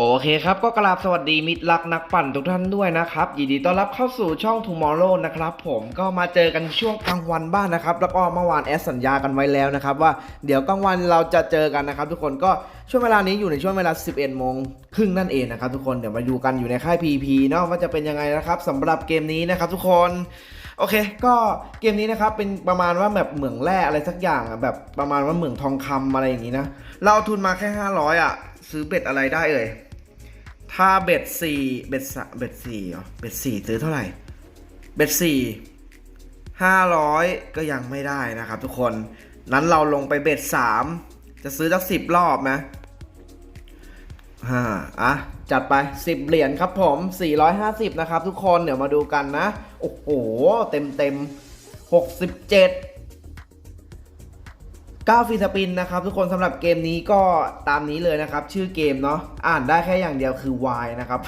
โอเคครับก็กราบสวัสดีมิตรรักนักปั่นทุกท่านด้วยนะครับยินดีต้อนรับเข้าสู่ช่อง Tomorrow นะครับผมก็มาเจอกันช่วงกลางวันบ้านนะครับ แล้วก็เมื่อวานแอดสัญญากันไว้แล้วนะครับ ว่าเดี๋ยวกลางวันเราจะเจอกันนะครับ ทุกคนก็ช่วงเวลานี้อยู่ในช่วงเวลา 11โมงครึ่งนั่นเองนะครับทุกคนเดี๋ยวมาดูกันอยู่ในค่าย PP เนาะว่าจะเป็นยังไงนะครับสำหรับเกมนี้นะครับทุกคนโอเค ก็เกมนี้นะครับเป็นประมาณว่าแบบเหมืองแร่อะไรสักอย่างอะแบบประมาณว่าเหมืองทองคำอะไรอย่างนี้นะเราเอาทุนมาแค่ 500อะซื้อเบ็ดอะไรได้เอ่ย ถ้าเบ็ดสี่เบ็ดสเบ็ดสี่เหรอเบ็ดสี่ซื้อเท่าไหร่ เบ็ดสี่ห้าร้อยก็ยังไม่ได้นะครับทุกคน นั้นเราลงไปเบ็ดสามจะซื้อสักสิบรอบนะฮ่าอะ จัดไปสิบเหรียญครับผม450นะครับทุกคน เดี๋ยวมาดูกันนะ โอ้โห เต็มเต็ม67 9ฟรีสปินนะครับทุกคนสำหรับเกมนี้ก็ตามนี้เลยนะครับ ชื่อเกมเนาะอ่านได้แค่อย่างเดียวคือ Y นะครับ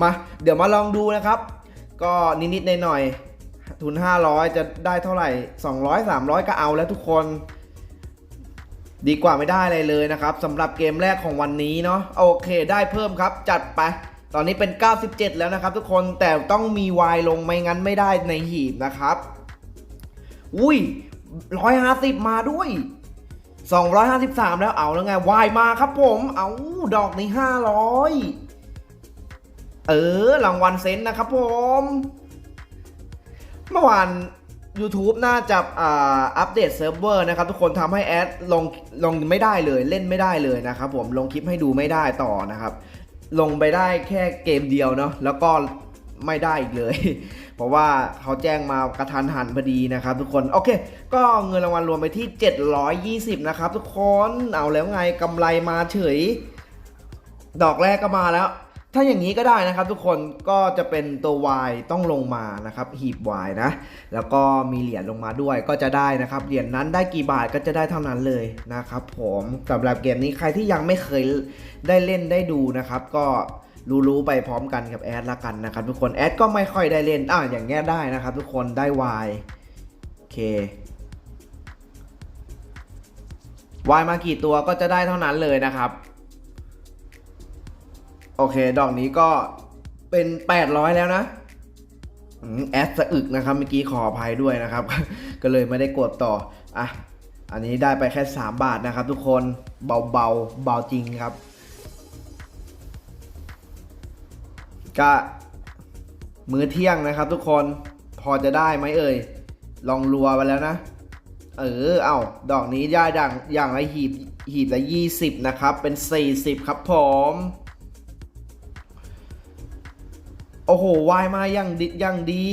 มาเดี๋ยวมาลองดูนะครับ ก็นิดๆหน่อยๆทุน 500 จะได้เท่าไหร่ 200 300 ก็เอาแล้วทุกคน ดีกว่าไม่ได้อะไรเลยนะครับสำหรับเกมแรกของวันนี้เนาะโอเคได้เพิ่มครับ จัดไปตอนนี้เป็น 97 แล้วนะครับ ทุกคนแต่ต้องมี Y ลงไม่งั้นไม่ได้ในหีบนะครับ อุ้ย ร้อยห้าสิบมาด้วยสองร้อยห้าสิบสามแล้วเอาแล้วไงวายมาครับผม เอาดอกนี้ห้าร้อยเออรางวัลเซนต์นะครับผม เมื่อวาน YouTube น่าจะอ่าอัปเดตเซิร์ฟเวอร์นะครับ ทุกคนทำให้แอดลงลงไม่ได้เลยเล่นไม่ได้เลยนะครับผมลงคลิปให้ดูไม่ได้ต่อนะครับ ลงไปได้แค่เกมเดียวเนาะแล้วก็ ไม่ได้อีกเลย เพราะว่าเขาแจ้งมากระทันหันพอดีนะครับทุกคน โอเค ก็เงินรางวัลรวมไปที่ 720 นะครับทุกคนเอาแล้วไงกำไรมาเฉย ดอกแรกก็มาแล้ว ถ้าอย่างนี้ก็ได้นะครับทุกคนก็จะเป็นตัว Y ต้องลงมานะครับหีบ Y นะ แล้วก็มีเหรียญลงมาด้วยก็จะได้นะครับเหรียญนั้นได้กี่บาทก็จะได้เท่านั้นเลยนะครับผมสำหรับเกมนี้ใครที่ยังไม่เคยได้เล่นได้ดูนะครับ ก็ รู้ๆไปพร้อมกันกับแอดละกันนะครับทุกคนแอดก็ไม่ค่อยได้เล่นอ่าอย่างเงี้ยได้นะครับทุกคนได้ Y โอเค Y มากี่ตัวก็จะได้เท่านั้นเลยนะครับ โอเค ดอกนี้ก็เป็น 800 แล้วนะแอดสะอึกนะครับ เมื่อกี้ขออภัยด้วยนะครับ ก็เลยไม่ได้กดต่อ อะ อันนี้ได้ไปแค่ 3 บาทนะครับทุกคนเบาเบาๆเบาจริงครับ ก็มื้อเที่ยงนะครับทุกคนพอจะได้ไหมเอ่ย ลองรัวไปแล้วนะ เออ เอาดอกนี้ได้อย่างอย่างละหีบหีบละ20นะครับ เป็น 40 ครับผม โอ้โหวายมาอย่างดิอย่างดี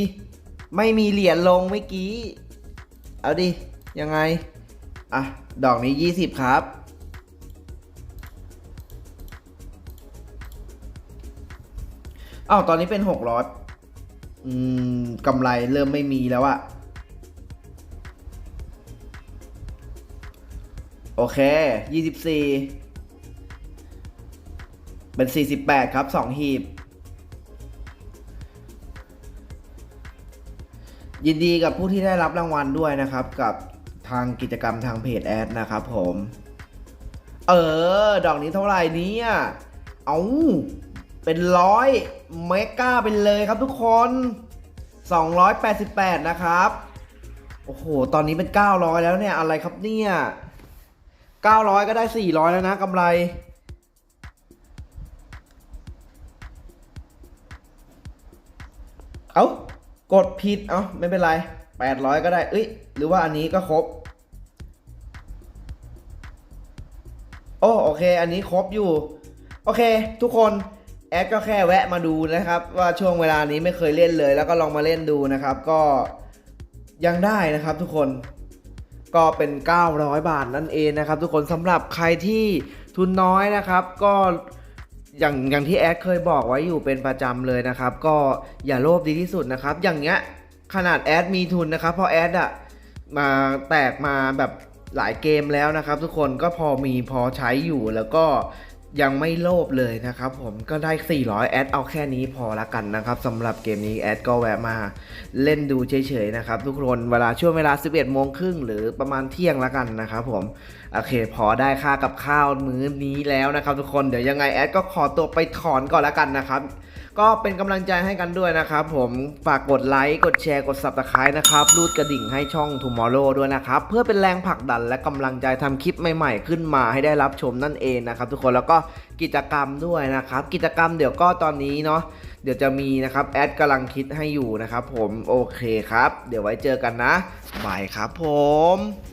ไม่มีเหรียญลงเมื่อกี้ เอาดิ ยังไง อะ ดอกนี้ 20 ครับ อ้าวตอนนี้เป็น600อืมกำไรเริ่มไม่มีแล้วอะโอเค24เป็น48ครับ2หีบ ยินดีกับผู้ที่ได้รับรางวัลด้วยนะครับ กับทางกิจกรรมทางเพจแอดนะครับผม เออ ดอกนี้เท่าไหร่นี้เอาเป็นร้อย เมกาไปเลยครับทุกคน 288 นะครับ โอ้โห ตอนนี้เป็น 900 แล้วเนี่ยอะไรครับเนี่ย 900 ก็ได้ 400 แล้วนะกำไรเอ้ากดผิด เอ้าไม่เป็นไร 800 ก็ได้ เอ้ย หรือว่าอันนี้ก็ครบ โอ้โอเค อันนี้ครบอยู่ โอเค ทุกคน แอดก็แค่แวะมาดูนะครับ ว่าช่วงเวลานี้ไม่เคยเล่นเลย แล้วก็ลองมาเล่นดูนะครับ ก็ยังได้นะครับทุกคนก็เป็น 900 บาทนั่นเองนะครับ ทุกคนสำหรับใครที่ทุนน้อยนะครับ ก็อย่างอย่างที่แอดเคยบอกไว้อยู่เป็นประจำเลยนะครับ ก็อย่าโลภดีที่สุดนะครับ อย่างเงี้ยขนาดแอดมีทุนนะครับเพราะแอดอะมาแตกมาแบบหลายเกมแล้วนะครับ ทุกคนก็พอมีพอใช้อยู่แล้วก็ ยังไม่โลภเลยนะครับผมก็ได้ 400 แอดเอาแค่นี้พอละกันนะครับสำหรับเกมนี้แอดก็แวะมาเล่นดูเฉยๆนะครับทุกคนเวลาช่วงเวลา 11โมงครึ่งหรือประมาณเที่ยงละกันนะครับผมโอเค พอได้ค่ากับข้าวมื้อนี้แล้วนะครับทุกคนเดี๋ยวยังไงแอดก็ขอตัวไปถอนก่อนละกันนะครับก็เป็นกำลังใจให้กันด้วยนะครับผมฝากกดไลค์กดแชร์กด subscribe นะครับรูดกระดิ่งให้ช่อง Tomorrow ด้วยนะครับเพื่อเป็นแรงผลักดันและกำลังใจทำคลิปใหม่ๆ ขึ้นมาให้ได้รับชมนั่นเองนะครับทุกคนแล้วก็กิจกรรมด้วยนะครับ กิจกรรมเดี๋ยวก็ตอนนี้เนาะเดี๋ยวจะมีนะครับแอดกำลังคิดให้อยู่นะครับผมโอเคครับ เดี๋ยวไว้เจอกันนะบายครับผม